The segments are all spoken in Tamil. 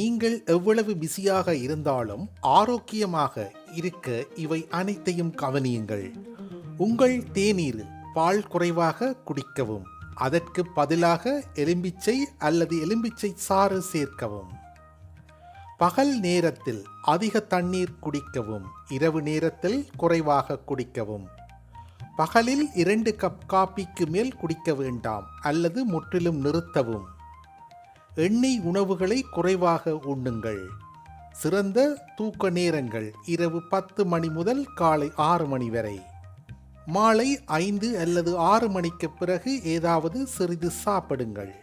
நீங்கள் எவ்வளவு பிஸியாக இருந்தாலும் ஆரோக்கியமாக இருக்க இவை அனைத்தையும் கவனியுங்கள். உங்கள் தேநீரில் பால் குறைவாக குடிக்கவும். அதற்கு பதிலாக எலும்பிச்சை அல்லது எலும்பிச்சை சாறு சேர்க்கவும். பகல் நேரத்தில் அதிக தண்ணீர் குடிக்கவும். இரவு நேரத்தில் குறைவாக குடிக்கவும். பகலில் இரண்டு கப் காபிக்கு மேல் குடிக்க வேண்டாம். அல்லது முற்றிலும் நிறுத்தவும். எண்ணெய் உணவுகளை குறைவாக உண்ணுங்கள். சிறந்த தூக்க நேரங்கள் இரவு பத்து மணி முதல் காலை ஆறு மணி வரை. மாலை ஐந்து அல்லது ஆறு மணிக்கு பிறகு ஏதாவது சிறிது சாப்பிடுங்கள்.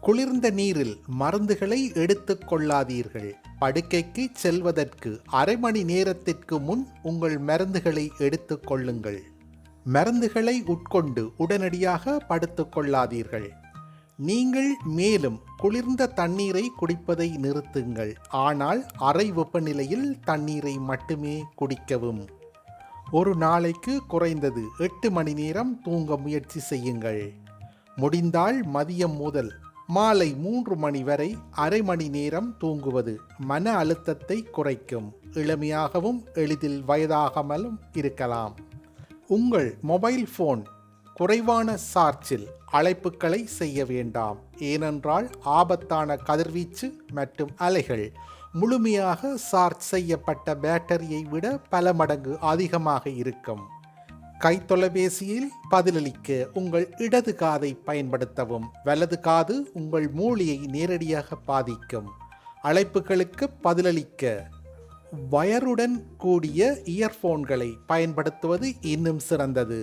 குளிர்ந்த நீரில் மருந்துகளை எடுத்துக் கொள்ளாதீர்கள். படுக்கைக்கு செல்வதற்கு அரை மணி நேரத்திற்கு முன் உங்கள் மருந்துகளை எடுத்துக் கொள்ளுங்கள். மருந்துகளை உட்கொண்டு உடனடியாக படுத்துக் கொள்ளாதீர்கள். நீங்கள் மேலும் குளிர்ந்த தண்ணீரை குடிப்பதை நிறுத்துங்கள். ஆனால் அறை வெப்பநிலையில் தண்ணீரை மட்டுமே குடிக்கவும். ஒரு நாளைக்கு குறைந்தது எட்டு மணி நேரம் தூங்க முயற்சி செய்யுங்கள். முடிந்தால் மதியம் முதல் மாலை மூன்று மணி வரை அரை மணி நேரம் தூங்குவது மன அழுத்தத்தை குறைக்கும். எளிமையாகவும் எளிதில் வயதாகாமலும் இருக்கலாம். உங்கள் மொபைல் ஃபோன் குறைவான சார்ஜில் அழைப்புகளை செய்ய வேண்டாம். ஏனென்றால் ஆபத்தான கதிர்வீச்சு மற்றும் அலைகள் முழுமையாக சார்ஜ் செய்யப்பட்ட பேட்டரியை விட பல மடங்கு அதிகமாக இருக்கும். கைத்தொலைபேசியில் பதிலளிக்க உங்கள் இடது காதை பயன்படுத்தவும் வலது காது உங்கள் மூளையை நேரடியாக பாதிக்கும். அழைப்புகளுக்கு பதிலளிக்க வயருடன் கூடிய இயர்ஃபோன்களை பயன்படுத்துவது இன்னும் சிறந்தது.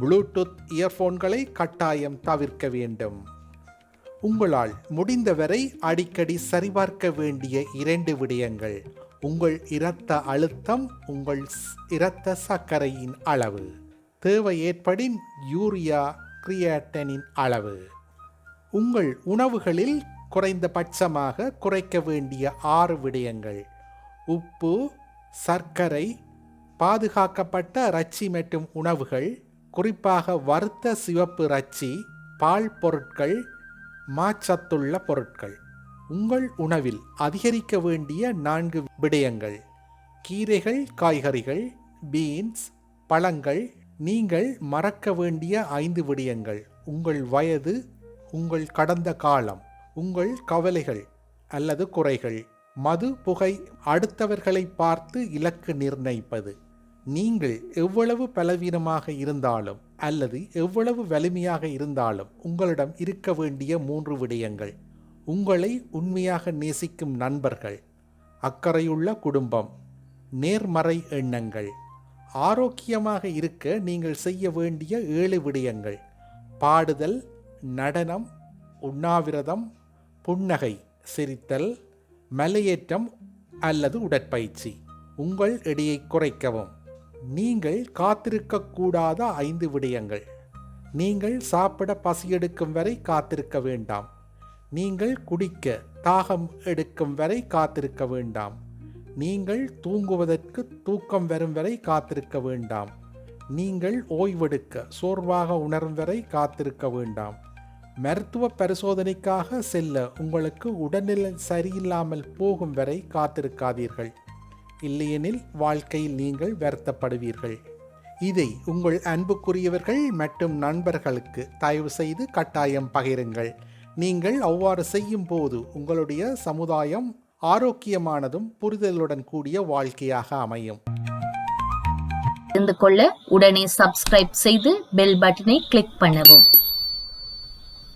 ப்ளூடூத் இயர்ஃபோன்களை கட்டாயம் தவிர்க்க வேண்டும். உங்களால் முடிந்தவரை அடிக்கடி சரிபார்க்க வேண்டிய இரண்டு விடயங்கள். உங்கள் இரத்த அழுத்தம் உங்கள் ஸ்- இரத்த சர்க்கரையின் அளவு. தேவை ஏற்படின் யூரியா கிரியாட்டனின் அளவு. உங்கள் உணவுகளில் குறைந்தபட்சமாக குறைக்க வேண்டிய ஆறு விடயங்கள். உப்பு சர்க்கரை பாதுகாக்கப்பட்ட ரச்சி மற்றும் உணவுகள் குறிப்பாக வறுத்த சிவப்பு ரச்சி பால் பொருட்கள் மாச்சத்துள்ள பொருட்கள். உங்கள் உணவில் அதிகரிக்க வேண்டிய நான்கு விடயங்கள். கீரைகள் காய்கறிகள் பீன்ஸ் பழங்கள். நீங்கள் மறக்க வேண்டிய ஐந்து விடயங்கள். உங்கள் வயது உங்கள் கடந்த காலம் உங்கள் கவலைகள் அல்லது குறைகள். மது புகை அடுத்தவர்களை பார்த்து இலக்கு நிர்ணயிப்பது. நீங்கள் எவ்வளவு பலவீனமாக இருந்தாலும் அல்லது எவ்வளவு வலிமையாக இருந்தாலும் உங்களிடம் இருக்க வேண்டிய மூன்று விடயங்கள். உங்களை உண்மையாக நேசிக்கும் நண்பர்கள். அக்கறையுள்ள குடும்பம். நேர்மறை எண்ணங்கள். ஆரோக்கியமாக இருக்க நீங்கள் செய்ய வேண்டிய ஏழு விடயங்கள். பாடுதல் நடனம் உண்ணாவிரதம் புன்னகை சிரித்தல் மலையேற்றம் அல்லது உடற்பயிற்சி. உங்கள் எடையை குறைக்கவும். நீங்கள் காத்திருக்கக்கூடாத ஐந்து விடயங்கள்? நீங்கள் சாப்பிட பசி எடுக்கும் வரை காத்திருக்க வேண்டாம். நீங்கள் குடிக்க தாகம் எடுக்கும் வரை காத்திருக்க வேண்டாம். நீங்கள் தூங்குவதற்கு தூக்கம் வரும் வரை காத்திருக்க வேண்டாம். நீங்கள் ஓய்வெடுக்க சோர்வாக உணரும் வரை காத்திருக்க வேண்டாம். மருத்துவ பரிசோதனைக்காக செல்ல உங்களுக்கு உடல்நிலை சரியில்லாமல் போகும் வரை காத்திருக்காதீர்கள். இல்லையெனில் வாழ்க்கையில் நீங்கள் வருத்தப்படுவீர்கள். இதை உங்கள் அன்புக்குரியவர்கள் மற்றும் நண்பர்களுக்கு தயவு செய்து கட்டாயம் பகிருங்கள். நீங்கள் அவ்வாறு செய்யும் போது உங்களுடைய சமுதாயம் ஆரோக்கியமானதும் புரிதலுடன் கூடிய வாழ்க்கையாக அமையும். தெரிந்து கொள்ள உடனே சப்ஸ்கிரைப் செய்து பெல் பட்டனை கிளிக் பண்ணவும்.